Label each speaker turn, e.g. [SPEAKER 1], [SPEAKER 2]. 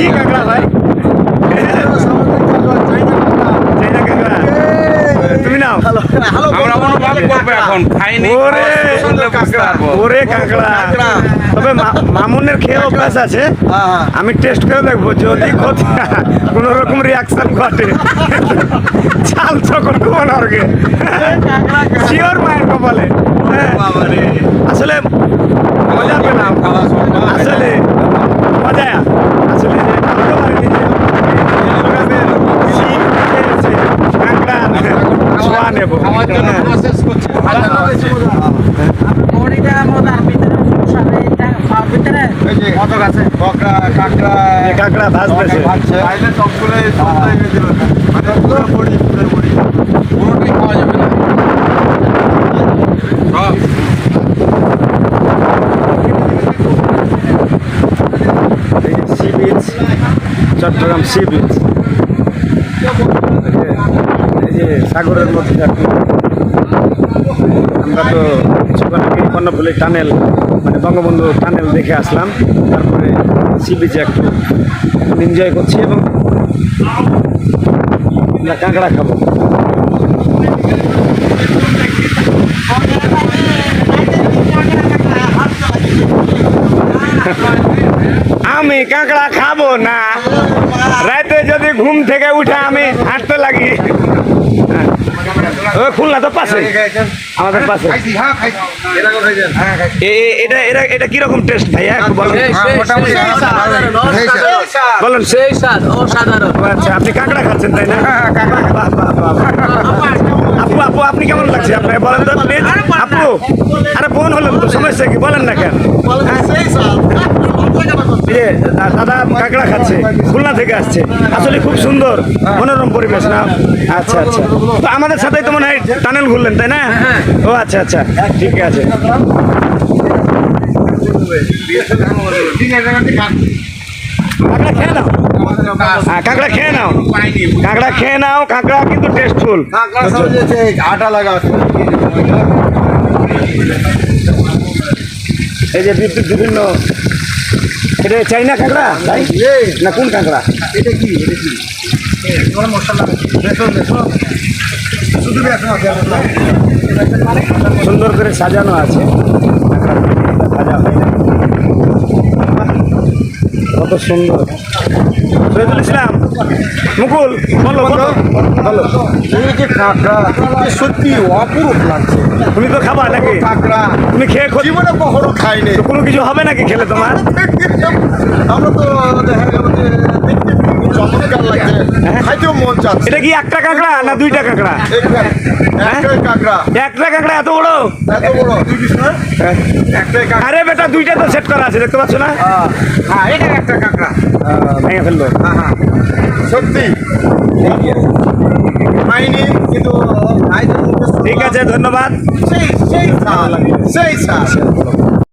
[SPEAKER 1] কি কাঁকড়া ভাই? তুমি নাও।
[SPEAKER 2] ওরে কাঁকড়া তবে মামুনের খেয়ে আছে। আমি টেস্ট করে দেখব যদি কোন রকম রিয়াকশন ঘটে। চাল চকর কমানোর শিওর মায়ের কপালে। কাঁকড়া,
[SPEAKER 3] এই কাঁকড়া
[SPEAKER 2] ভাজতেছে
[SPEAKER 3] ভাজছে। মানে পুরো বড়ি, পুরো বড়ি।
[SPEAKER 1] পুরোটাই খাওয়া যাবে না। সব।
[SPEAKER 2] Sea beach Chattogram sea beach এই যে সাগরের মধ্যে আমরা তো কিছুক্ষণ আগে কর্ণফুলি টানেল মানে বঙ্গবন্ধু টানেল দেখে আসলাম। তারপরে সি বিচে একটু এনজয় করছি এবং আমরা কাঁকড়া খাব। আমি কাঁকড়া খাব না। রাতে যদি ঘুম থেকে উঠে আমি হাঁটতে লাগি। খুলনা তো পাশে। আমাদের পাশে?
[SPEAKER 3] হ্যাঁ,
[SPEAKER 2] এ- এটা এটা এটা কীরকম টেস্ট ভাইয়া বলেন।
[SPEAKER 3] হ্যাঁ,
[SPEAKER 4] স্বাদ।
[SPEAKER 2] বলেন।
[SPEAKER 4] সেই স্বাদ অসাধারণ।
[SPEAKER 2] আচ্ছা আপনি কাঁকড়া খাচ্ছেন তাই না? বাহ, বাহ, বাহ, বাহ। আপু আপু আপনি কেমন লাগছে? আপনাকে বলেন তো আপু আরে বোন হলেন তো সমস্যা কি? বলেন না কেন। যে দাদা কাঁকড়া খাচ্ছে খুলনা থেকে আসছে। আসলে খুব সুন্দর মনোরম পরিবেশ না? আচ্ছা আচ্ছা। তো আমাদের সাথেই তো মনে হয় টানেল ঘুরলেন তাই না? ও আচ্ছা আচ্ছা। ঠিক আছে। কাঁকড়া খেয়ে নাও। হ্যাঁ কাঁকড়া খেয়ে নাও। কাঁকড়া খেয়ে নাও কাঁকড়া কিন্তু টেস্টফুল
[SPEAKER 3] আটা লাগা
[SPEAKER 2] এই যে বিভিন্ন এটা চাইনা কাঁকড়া?
[SPEAKER 3] এই,
[SPEAKER 2] না কোন কাঁকড়া?
[SPEAKER 3] এটা কি? এটা কি।
[SPEAKER 2] সুন্দর করে সাজানো আছে। সাজা হয় না। কত সুন্দর। শহীদুল ইসলাম। মুকুল বলো বলো। বলো।
[SPEAKER 3] এই যে কাঁকড়া সত্যি অপরূপ লাগছে।
[SPEAKER 2] তুমি তো খাবা নাকি?
[SPEAKER 3] কাঁকড়া
[SPEAKER 2] তুমি খেয়ে
[SPEAKER 3] জীবনে কখনো খাইনি।
[SPEAKER 2] কোনো কিছু হবে নাকি খেলে তোমার?
[SPEAKER 3] আমরা তো দেখা গেল যে চমৎকার লাগছে। খাইতেও মন চাচ্ছে।
[SPEAKER 2] এটা কি একটা কাঁকড়া না দুইটা কাঁকড়া?
[SPEAKER 3] একটাই। একটাই কাঁকড়া।
[SPEAKER 2] একটা কাঁকড়া এত বড়?
[SPEAKER 3] এত বড় না? একটাই কাঁকড়া।
[SPEAKER 2] আরে বেটা দুইটা তো সেট করা আছে দেখতে পাচ্ছ না?
[SPEAKER 3] হ্যাঁ। এটা একটা কাঁকড়া।
[SPEAKER 2] ভেঙে ফেলল।
[SPEAKER 3] হ্যাঁ হ্যাঁ। সত্যি। কিন্তু
[SPEAKER 2] ঠিক আছে ধন্যবাদ।
[SPEAKER 3] সেই সেই সেই